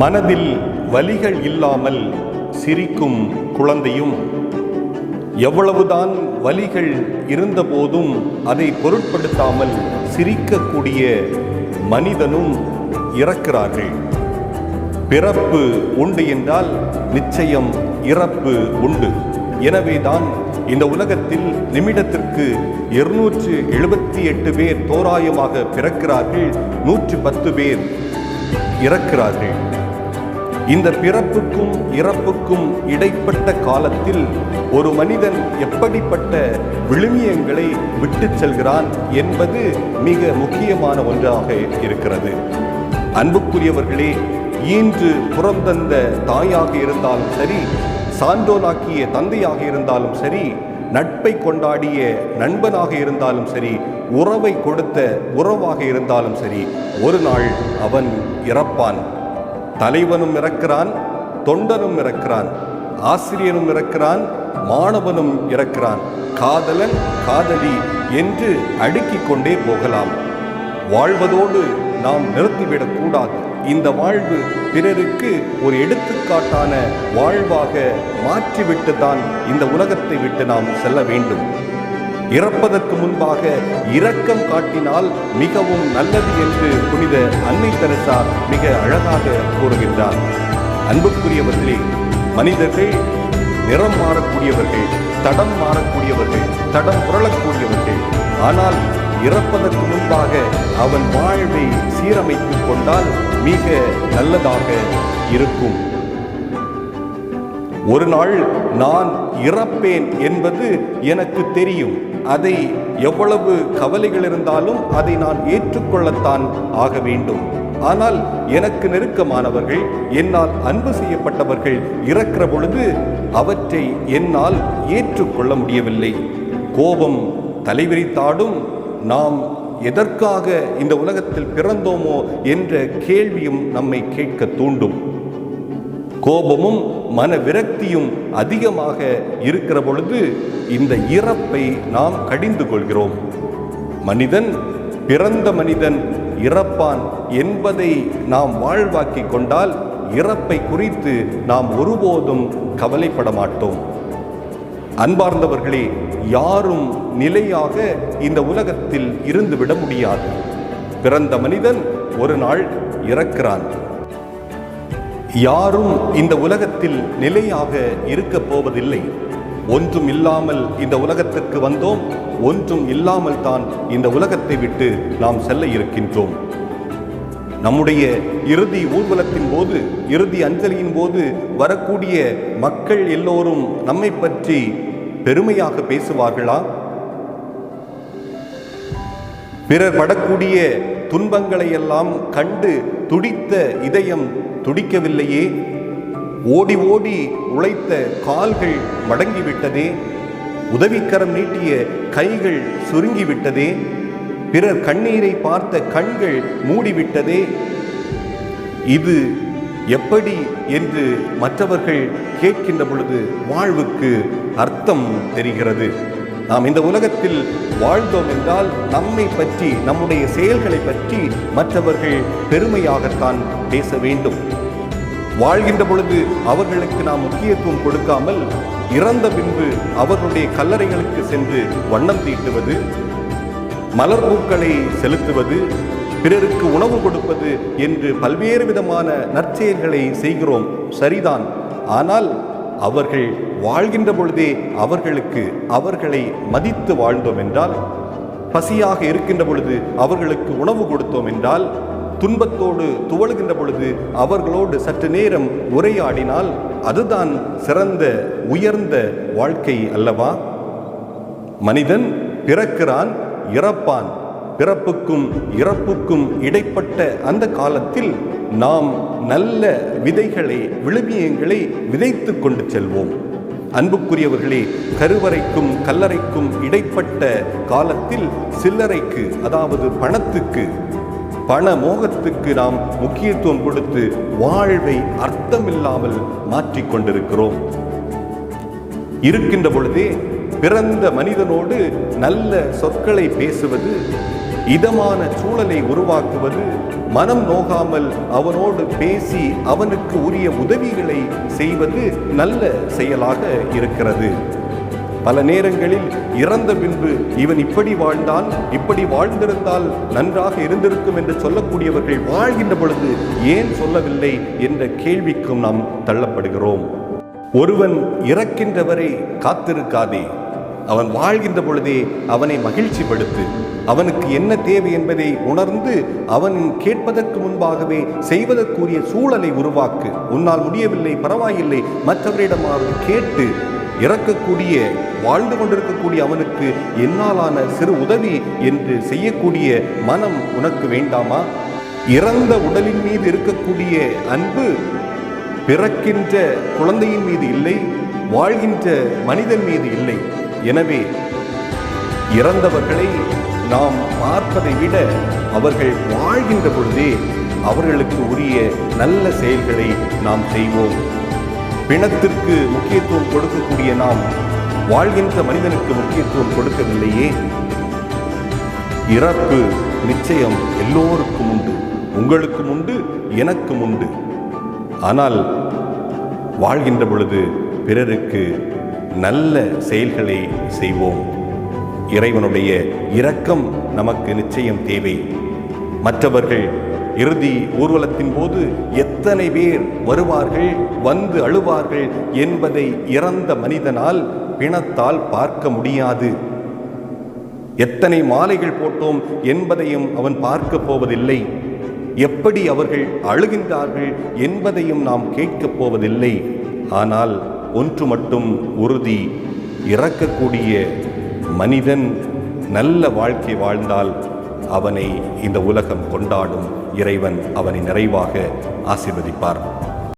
மனதில் வலிகள் இல்லாமல் சிரிக்கும் குழந்தையும் எவ்வளவுதான் வலிகள் இருந்தபோதும் அதை பொருட்படுத்தாமல் சிரிக்கக்கூடிய மனிதனும் இறக்கிறார்கள். பிறப்பு உண்டு என்றால் நிச்சயம் இறப்பு உண்டு. எனவேதான் இந்த உலகத்தில் நிமிடத்திற்கு இருநூற்று எழுபத்தி எட்டு பேர் தோராயமாக பிறக்கிறார்கள் நூற்று பத்து பேர் இறக்கிறார்கள். இந்த பிறப்புக்கும் இறப்புக்கும் இடைப்பட்ட காலத்தில் ஒரு மனிதன் எப்படிப்பட்ட விழுமியங்களை விட்டுச் செல்கிறான் என்பது மிக முக்கியமான ஒன்றாக இருக்கிறது. அன்புக்குரியவர்களே ஈன்று புறந்தந்த தாயாக இருந்தாலும் சரி சான்றோனாக்கிய தந்தையாக இருந்தாலும் சரி நட்பை கொண்டாடிய நண்பனாக இருந்தாலும் சரி உறவை கொடுத்த உறவாக இருந்தாலும் சரி ஒரு நாள் அவன் இறப்பான். தலைவனும் இறக்கிறான் தொண்டனும் இறக்கிறான் ஆசிரியனும் இறக்கிறான் மாணவனும் இறக்கிறான். காதலன் காதலி என்று அடுக்கிக் கொண்டே போகலாம். வாழ்வதோடு நாம் நிறுத்திவிடக்கூடாது இந்த வாழ்வு பிறருக்கு ஒரு எடுத்துக்காட்டான வாழ்வாக மாற்றிவிட்டு தான் இந்த உலகத்தை விட்டு நாம் செல்ல வேண்டும். இறப்பதற்கு முன்பாக இரக்கம் காட்டினால் மிகவும் நல்லது என்று புனித அன்னை தெரசா மிக அழகாக கூறுகின்றார். அன்புக்குரியவர்களே மனிதர்கள் நிறம் மாறக்கூடியவர்கள் தடம் மாறக்கூடியவர்கள் தடம் புரளக்கூடியவர்கள் ஆனால் இறப்பதற்கு முன்பாக அவன் வாழ்வை சீரமைத்துக் கொண்டால் மிக நல்லதாக இருக்கும். ஒரு நாள் நான் இறப்பேன் என்பது எனக்கு தெரியும். அதை எவ்வளவு கவலைகள் இருந்தாலும் அதை நான் ஏற்றுக்கொள்ளத்தான் ஆக வேண்டும். ஆனால் எனக்கு நெருக்கமானவர்கள் என்னால் அன்பு செய்யப்பட்டவர்கள் இறக்கிற பொழுது அவற்றை என்னால் ஏற்றுக்கொள்ள முடியவில்லை. கோபம் தலைவிரித்தாடும் நாம் எதற்காக இந்த உலகத்தில் பிறந்தோமோ என்ற கேள்வியும் நம்மை கேட்க தூண்டும். கோபமும் மன விரக்தியும் அதிகமாக இருக்கிற பொழுது இந்த இறப்பை நாம் கடிந்து கொள்கிறோம். மனிதன் பிறந்த மனிதன் இறப்பான் என்பதை நாம் வாழ்வாக்கிக் கொண்டால் இறப்பை குறித்து நாம் ஒருபோதும் கவலைப்பட மாட்டோம். அன்பார்ந்தவர்களே யாரும் நிலையாக இந்த உலகத்தில் இருந்துவிட முடியாது. பிறந்த மனிதன் ஒரு நாள் இறக்கிறான். யாரும் இந்த உலகத்தில் நிலையாக இருக்கப் போவதில்லை. ஒன்றும் இல்லாமல் இந்த உலகத்திற்கு வந்தோம் ஒன்றும் இல்லாமல் தான் இந்த உலகத்தை விட்டு நாம் செல்ல இருக்கின்றோம். நம்முடைய இறுதி ஊர்வலத்தின் போது இறுதி அஞ்சலியின் போது வரக்கூடிய மக்கள் எல்லோரும் நம்மை பற்றி பெருமையாக பேசுவார்களா? பிறர் படக்கூடிய துன்பங்களை எல்லாம் கண்டு துடித்த இதயம் துடிக்கவில்லையே. ஓடி ஓடி உழைத்த கால்கள் மடங்கிவிட்டதே. உதவிக்கரம் நீட்டிய கைகள் சுருங்கிவிட்டதே. பிறர் கண்ணீரை பார்த்த கண்கள் மூடிவிட்டதே. இது எப்படி என்று மற்றவர்கள் கேட்கின்ற பொழுது வாழ்வுக்கு அர்த்தம் தெரிகிறது. நாம் இந்த உலகத்தில் வாழ்ந்தோம் என்றால் நம்மை பற்றி நம்முடைய செயல்களை பற்றி மற்றவர்கள் பெருமையாகத்தான் பேச வேண்டும். வாழ்கின்ற பொழுது அவர்களுக்கு நாம் முக்கியத்துவம் கொடுக்காமல் இறந்த பின்பு அவர்களுடைய கல்லறைகளுக்கு சென்று வண்ணம் தீட்டுவது மலர் பூக்களை செலுத்துவது பிறருக்கு உணவு கொடுப்பது என்று பல்வேறு விதமான நற்செயல்களை செய்கிறோம். சரிதான். ஆனால் அவர்கள் வாழ்கின்ற பொழுதே அவர்களுக்கு அவர்களை மதித்து வாழ்ந்தோம் என்றால் பசியாக இருக்கின்ற பொழுது அவர்களுக்கு உணவு கொடுத்தோம் என்றால் துன்பத்தோடு துவழுகின்ற பொழுது அவர்களோடு சற்று நேரம் உரையாடினால் அதுதான் சிறந்த உயர்ந்த வாழ்க்கை அல்லவா? மனிதன் பிறக்கிறான் இறப்பான். பிறப்புக்கும் இறப்புக்கும் இடைப்பட்ட அந்த காலத்தில் நாம் நல்ல விதைகளை விழுமியங்களை விதைத்து கொண்டு செல்வோம். அன்புக்குரியவர்களே கருவறைக்கும் கல்லறைக்கும் இடைப்பட்ட காலத்தில் சில்லறைக்கு அதாவது பணத்துக்கு பண மோகத்துக்கு நாம் முக்கியத்துவம் கொடுத்து வாழ்வை அர்த்தமில்லாமல் மாற்றிக்கொண்டிருக்கிறோம் இருக்கின்ற பொழுதே பிறந்த மனிதனோடு நல்ல சொற்களை பேசுவது இதமான சூழலை உருவாக்குவது மனம் நோகாமல் அவனோடு பேசி அவனுக்கு உரிய உதவிகளை செய்வது நல்ல செயலாக இருக்கிறது. பல நேரங்களில் இறந்த பின்பு இவன் இப்படி வாழ்ந்தான் இப்படி வாழ்ந்திருந்தால் நன்றாக இருந்திருக்கும் என்று சொல்லக்கூடியவர்கள் வாழ்கின்ற பொழுது ஏன் சொல்லவில்லை என்ற கேள்விக்கும் நாம் தள்ளப்படுகிறோம். ஒருவன் இறக்கின்றவரை காத்திருக்காதே. அவன் வாழ்கின்ற பொழுதே அவனை மகிழ்ச்சிப்படுத்து. அவனுக்கு என்ன தேவை என்பதை உணர்ந்து அவன் கேட்பதற்கு முன்பாகவே செய்வதற்குரிய சூழலை உருவாக்கு. உன்னால் முடியவில்லை பரவாயில்லை மற்றவரிடமாவது கேட்டு இறக்கக்கூடிய வாழ்ந்து கொண்டிருக்கக்கூடிய அவனுக்கு என்னாலான சிறு உதவி என்று செய்யக்கூடிய மனம் உனக்கு வேண்டாமா? இறந்த உடலின் மீது இருக்கக்கூடிய அன்பு பிறக்கின்ற குழந்தையின் மீது இல்லை வாழ்கின்ற மனிதன் மீது இல்லை. எனவே இறந்தவர்களை நாம் பார்ப்பதை விட அவர்கள் வாழ்கின்ற பொழுதே அவர்களுக்கு உரிய நல்ல செயல்களை நாம் செய்வோம். பிணத்திற்கு முக்கியத்துவம் கொடுக்கக்கூடிய நாம் வாழ்கின்ற மனிதனுக்கு முக்கியத்துவம் கொடுக்கவில்லையே? இறப்பு நிச்சயம் எல்லோருக்கும் உண்டு உங்களுக்கும் உண்டு எனக்கும் உண்டு. ஆனால் வாழ்கின்ற பொழுது பிறருக்கு நல்ல செயல்களை செய்வோம். இறைவனுடைய இரக்கம் நமக்கு நிச்சயம் தேவை. மற்றவர்கள் இறுதி ஊர்வலத்தின் போது எத்தனை பேர் வருவார்கள் வந்து அழுவார்கள் என்பதை இறந்த மனிதனால் பிணத்தால் பார்க்க முடியாது. எத்தனை மாலைகள் போட்டோம் என்பதையும் அவன் பார்க்கப் போவதில்லை. எப்படி அவர்கள் அழுகின்றார்கள் என்பதையும் நாம் கேட்கப் போவதில்லை. ஆனால் ஒன்று மட்டும் உறுதி இறக்கக்கூடிய மனிதன் நல்ல வாழ்க்கை வாழ்ந்தால் அவனை இந்த உலகம் கொண்டாடும். இறைவன் அவனை நிறைவாக ஆசிர்வதிப்பார்.